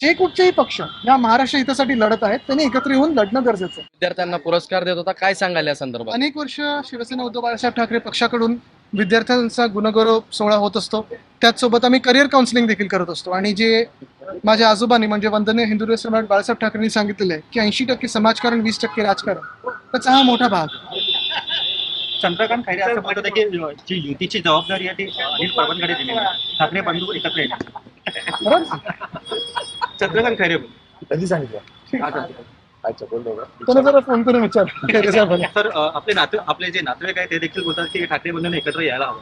जे कुठचेही पक्ष या महाराष्ट्र हितासाठी लढत आहेत त्यांनी एकत्र येऊन लढणं गरजेचं आहे. विद्यार्थ्यांना पुरस्कार देत होता. काय सांगाल या संदर्भात? अनेक वर्ष शिवसेना उद्धव बाळासाहेब ठाकरे पक्षाकडून विद्यार्थ्यांचा गुणगौरव सोहळा होत असतो. त्याचसोबत आम्ही करिअर काउन्सिलिंग देखील करत असतो. आणि जे माझ्या आजोबांनी म्हणजे वंदनीय हिंदू सम्राट बाळासाहेब ठाकरेंनी सांगितलेलं आहे की ऐंशी टक्के समाजकारण वीस टक्के राजकारण. त्याचा हा मोठा भाग. चंद्रकांत खैरे असं म्हणत होते की जी युतीची जबाबदारी आहे ती अनिल परबांकडे दिलेली आहे. ठाकरे बंधू एकत्र येणार. बरोबर? चंद्रकांत खैरे कधी सांगितलं? अच्छा बोललो का त्याला जरा फोन करून विचार. खैरे साहेबांना. तर अ, आपले नाते आपले जे नातेवाईक आहे ते देखील बोलतात की ठाकरे बंधूंना एकत्र यायला हवं.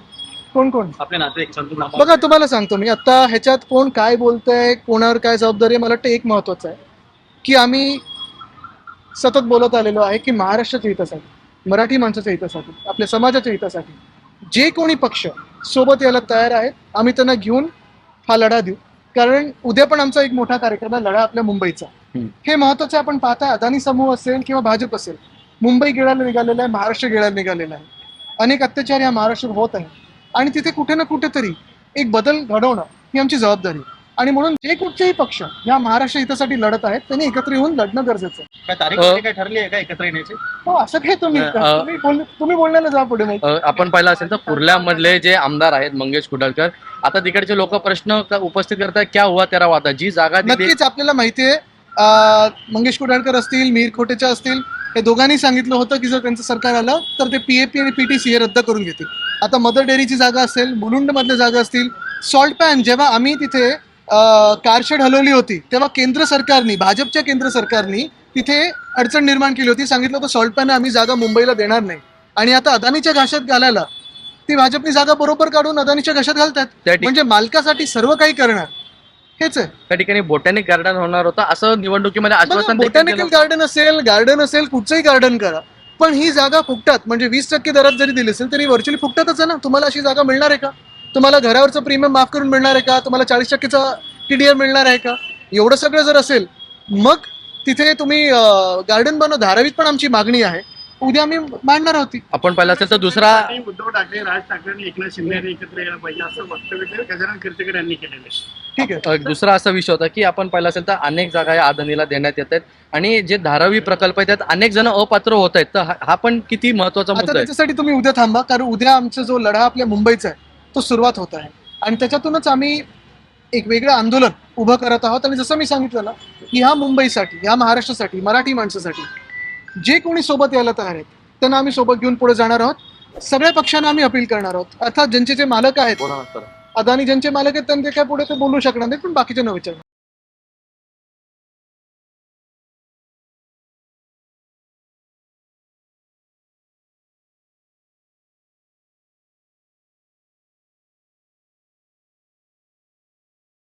कोण कोण? आपले नातेवाईक संतू नामा बघा तुम्हाला सांगतो मी. आता ह्याच्यात कोण काय बोलतंय कोणावर काय जबाबदारी आहे मला वाटतं एक महत्वाचं आहे. की आम्ही सतत बोलत आलेलो आहे की महाराष्ट्राच्या हितासाठी मराठी माणसाच्या हितासाठी आपल्या समाजाच्या हितासाठी. जे कोणी पक्ष सोबत यायला तयार आहेत आम्ही त्यांना घेऊन हा लढा देऊ. कारण उद्या पण आमचा एक मोठा कार्यक्रम आहे लढा आपल्या मुंबईचा. हे महत्वाचं आपण पाहताय अदानी समूह असेल किंवा भाजप असेल मुंबई गिळायला निघालेलं आहे महाराष्ट्र गिळायला निघालेलं आहे अनेक अत्याचार या महाराष्ट्रात होत आहे आणि तिथे कुठे ना कुठेतरी एक बदल घडवणं ही आमची जबाबदारी आहे. आणि म्हणून जे कुठचेही पक्ष या महाराष्ट्र हितासाठी लढत आहेत त्यांनी एकत्र येऊन लढणं गरजेचं आहे. काय तारीख वगैरे काय ठरली आहे का एकत्र येण्याची? हो असं काय तुम्ही अ, तुम्ही बोल तुम्ही बोलण्याला जा पुढे मग. अ, आपण पाहिलं असेल तर कुर्ल्यामधले जे आमदार आहेत मंगेश कुडाळकर आता तिकडचे लोक प्रश्न क- उपस्थित करतात क्या हुआ तेरा वादा? जी जागा दिली नक्कीच आपल्याला माहिती आहे अं, मंगेश कुडाळकर असतील मीर खोटेच्या असतील हे दोघांनी सांगितलं होतं की जर त्यांचं सरकार आलं तर ते पीएपी आणि पीटीसी हे रद्द करून घेतील. आता मदर डेअरीची जागा असेल मुलुंड मधल्या जागा असतील सॉल्ट पॅन जेव्हा आम्ही तिथे कारशेड हलवली होती तेव्हा केंद्र सरकारनी भाजपच्या केंद्र सरकारनी तिथे अडचण निर्माण केली होती. सांगितलं होतं सॉल्ट पॅन आम्ही जागा मुंबईला देणार नाही. आणि आता अदानीच्या घाशात घालायला ती भाजपनी जागा बरोबर काढून अदानीच्या घशात घालतात. म्हणजे मालकासाठी सर्व काही करणार. हेच आहे. त्या ठिकाणी बोटॅनिक गार्डन होणार होता. असं निवडणुकीमध्ये आश्वासन बोटॅनिकल. गार्डन असेल गार्डन असेल कुठचंही गार्डन करा. पण ही जागा फुकटात म्हणजे वीस टक्के दरात जरी दिली असेल तरी व्हर्च्युअली फुकटातच आहे ना? तुम्हाला अशी जागा मिळणार आहे का? तुम्हाला घरावरचं प्रीमियम माफ करून मिळणार आहे का? तुम्हाला चाळीस टक्केचा टीडीआर मिळणार आहे का? एवढं सगळं जर असेल मग तिथे तुम्ही गार्डन बनव धारावीत पण आमची मागणी आहे. उद्या आम्ही मांडणार होती. आपण पाहिलं असेल तर दुसरा उद्धव ठाकरे राज ठाकरे आणि एकनाथ शिंदे यांनी एकत्र यायला पाहिजे असं वक्तव्य गजानन कीर्तीकर यांनी केलेलं आहे. ठीक आहे. दुसरा असा विषय होता की आपण पाहिलं असेल तर अनेक जागा या अदानीला देण्यात येत आहेत. आणि जे धारावी प्रकल्प आहेत त्यात अनेक जण अपात्र होत आहेत. तर हा- पण किती महत्त्वाचा मुद्दा आहे. त्याच्यासाठी तुम्ही उद्या थांबा कारण उद्या आमचा जो लढा आपल्या मुंबईचा आहे तो सुरुवात होत आहे. आणि त्याच्यातूनच आम्ही एक वेगळं आंदोलन उभं करत आहोत. आणि जसं मी सांगितलं ना की ह्या मुंबईसाठी ह्या महाराष्ट्रासाठी मराठी माणसासाठी जे कोणी सोबत यायला तयार आहेत त्यांना आम्ही सोबत घेऊन पुढे जाणार आहोत. सगळ्या पक्षांना आम्ही अपील करणार आहोत. अर्थात ज्यांचे जे मालक आहेत अदानी ज्यांचे मालक आहेत त्यांचे काय पुढे ते बोलू शकणार नाही पण बाकीच्यांना विचारणार.